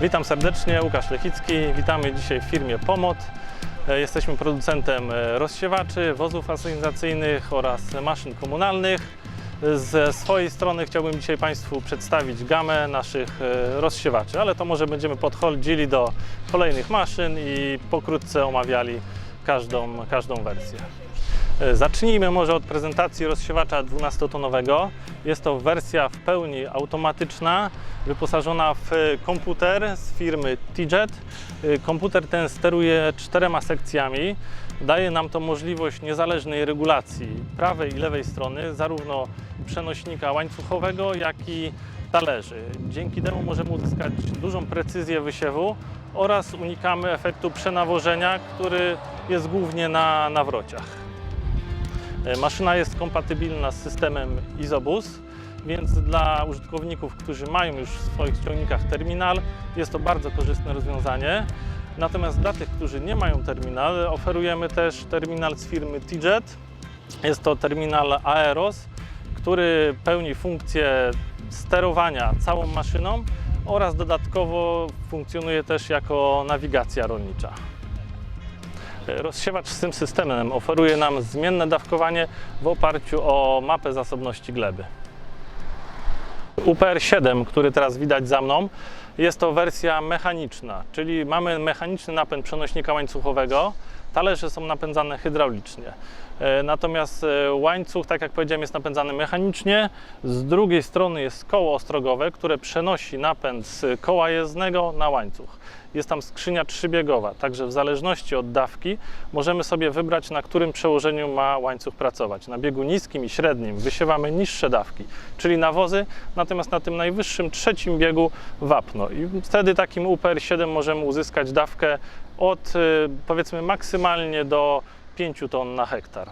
Witam serdecznie, Łukasz Lechicki. Witamy dzisiaj w firmie Pomot. E, Jesteśmy producentem e, rozsiewaczy, wozów asyncjacyjnych oraz maszyn komunalnych. Ze swojej strony chciałbym dzisiaj Państwu przedstawić gamę naszych e, rozsiewaczy, ale to może będziemy podchodzili do kolejnych maszyn i pokrótce omawiali każdą, każdą wersję. E, Zacznijmy może od prezentacji rozsiewacza 12-tonowego. Jest to wersja w pełni automatyczna, wyposażona w komputer z firmy T-Jet. E, Komputer ten steruje czterema sekcjami. Daje nam to możliwość niezależnej regulacji prawej i lewej strony, zarówno przenośnika łańcuchowego, jak i talerzy. Dzięki temu możemy uzyskać dużą precyzję wysiewu oraz unikamy efektu przenawożenia, który jest głównie na nawrociach. E, Maszyna jest kompatybilna z systemem Isobus, więc dla użytkowników, którzy mają już w swoich ciągnikach terminal, jest to bardzo korzystne rozwiązanie. Natomiast dla tych, którzy nie mają terminal, oferujemy też terminal z firmy T-Jet. Jest to terminal Aeros, który pełni funkcję sterowania całą maszyną oraz dodatkowo funkcjonuje też jako nawigacja rolnicza. Rozsiewacz z tym systemem oferuje nam zmienne dawkowanie w oparciu o mapę zasobności gleby. UPR-7, który teraz widać za mną, jest to wersja mechaniczna, czyli mamy mechaniczny napęd przenośnika łańcuchowego, talerze są napędzane hydraulicznie. E, Natomiast e, łańcuch, tak jak powiedziałem, jest napędzany mechanicznie. Z drugiej strony jest koło ostrogowe, które przenosi napęd z koła jezdnego na łańcuch. Jest tam skrzynia trzybiegowa, także w zależności od dawki możemy sobie wybrać, na którym przełożeniu ma łańcuch pracować. Na biegu niskim i średnim wysiewamy niższe dawki, czyli nawozy, natomiast na tym najwyższym trzecim biegu wapno. I wtedy takim UPR-7 możemy uzyskać dawkę od y, powiedzmy maksymalnie do 5 ton na hektar.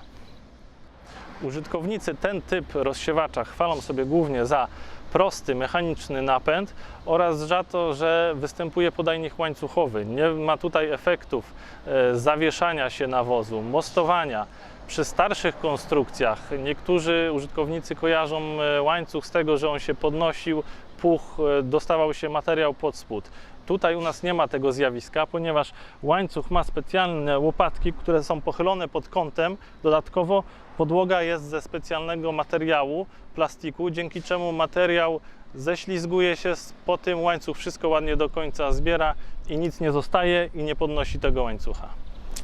Użytkownicy ten typ rozsiewacza chwalą sobie głównie za prosty, mechaniczny napęd oraz za to, że występuje podajnik łańcuchowy. Nie ma tutaj efektów e, zawieszania się nawozu, mostowania. Przy starszych konstrukcjach niektórzy użytkownicy kojarzą e, łańcuch z tego, że on się podnosił, puch, e, dostawał się materiał pod spód. Tutaj u nas nie ma tego zjawiska, ponieważ łańcuch ma specjalne łopatki, które są pochylone pod kątem. Dodatkowo podłoga jest ze specjalnego materiału, plastiku, dzięki czemu materiał ześlizguje się po tym, łańcuch wszystko ładnie do końca zbiera i nic nie zostaje i nie podnosi tego łańcucha.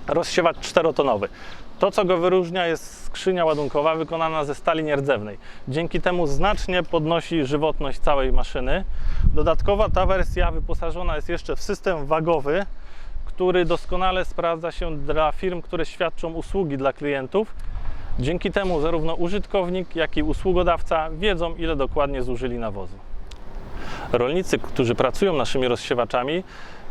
Rozsiewacz czterotonowy. To, co go wyróżnia, jest skrzynia ładunkowa wykonana ze stali nierdzewnej. Dzięki temu znacznie podnosi żywotność całej maszyny. Dodatkowo ta wersja wyposażona jest jeszcze w system wagowy, który doskonale sprawdza się dla firm, które świadczą usługi dla klientów. Dzięki temu zarówno użytkownik, jak i usługodawca wiedzą, ile dokładnie zużyli nawozu. Rolnicy, którzy pracują naszymi rozsiewaczami,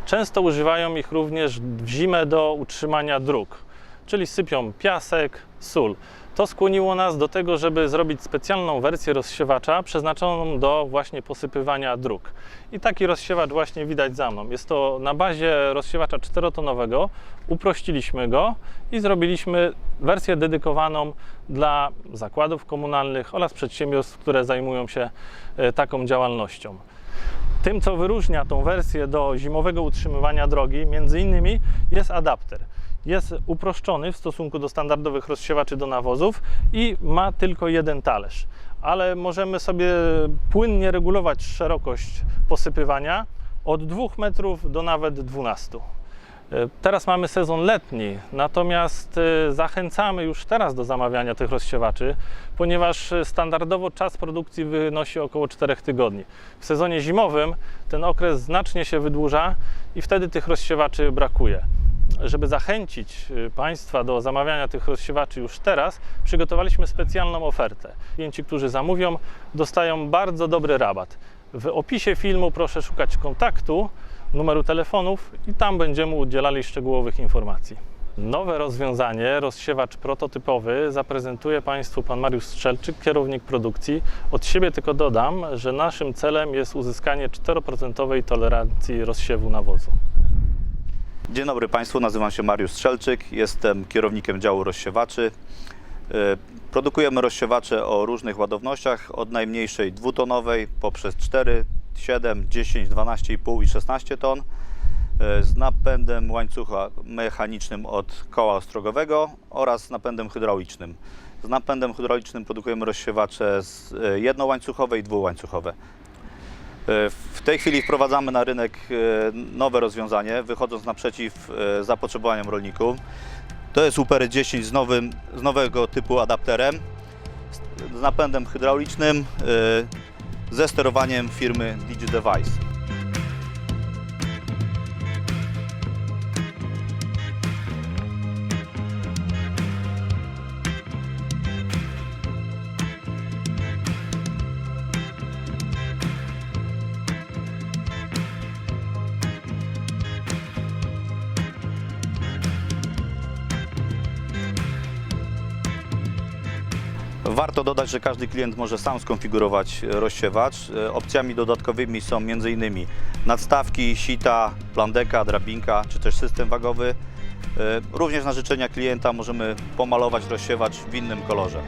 często używają ich również w zimę do utrzymania dróg, czyli sypią piasek, sól. To skłoniło nas do tego, żeby zrobić specjalną wersję rozsiewacza przeznaczoną do właśnie posypywania dróg. I taki rozsiewacz właśnie widać za mną. Jest to na bazie rozsiewacza czterotonowego. Uprościliśmy go i zrobiliśmy wersję dedykowaną dla zakładów komunalnych oraz przedsiębiorstw, które zajmują się e, taką działalnością. Tym, co wyróżnia tą wersję do zimowego utrzymywania drogi, między innymi jest adapter. Jest uproszczony w stosunku do standardowych rozsiewaczy do nawozów i ma tylko jeden talerz, ale możemy sobie płynnie regulować szerokość posypywania od 2 metrów do nawet 12. E, Teraz mamy sezon letni, natomiast e, zachęcamy już teraz do zamawiania tych rozsiewaczy, ponieważ e, standardowo czas produkcji wynosi około 4 tygodni. W sezonie zimowym ten okres znacznie się wydłuża i wtedy tych rozsiewaczy brakuje. Żeby zachęcić Państwa do zamawiania tych rozsiewaczy już teraz, przygotowaliśmy specjalną ofertę. Klienci, którzy zamówią, dostają bardzo dobry rabat. W opisie filmu proszę szukać kontaktu, numeru telefonów i tam będziemy udzielali szczegółowych informacji. Nowe rozwiązanie, rozsiewacz prototypowy, zaprezentuje Państwu Pan Mariusz Strzelczyk, kierownik produkcji. Od siebie tylko dodam, że naszym celem jest uzyskanie 4% tolerancji rozsiewu nawozu. Dzień dobry Państwu, nazywam się Mariusz Strzelczyk, jestem kierownikiem działu rozsiewaczy. E, Produkujemy rozsiewacze o różnych ładownościach, od najmniejszej dwutonowej poprzez 4, 7, 10, 12,5 i 16 ton e, z napędem łańcucha mechanicznym od koła ostrogowego oraz napędem hydraulicznym. Z napędem hydraulicznym produkujemy rozsiewacze e, jednołańcuchowe i dwułańcuchowe. W tej chwili wprowadzamy na rynek nowe rozwiązanie, wychodząc naprzeciw zapotrzebowaniom rolników. To jest Upery 10 z, nowym, z nowego typu adapterem, z- napędem hydraulicznym, e, ze sterowaniem firmy DigiDevice. Warto dodać, że każdy klient może sam skonfigurować e, rozsiewacz. E, Opcjami dodatkowymi są m.in. nadstawki, sita, plandeka, drabinka czy też system wagowy. E, Również na życzenia klienta możemy pomalować rozsiewacz w innym kolorze.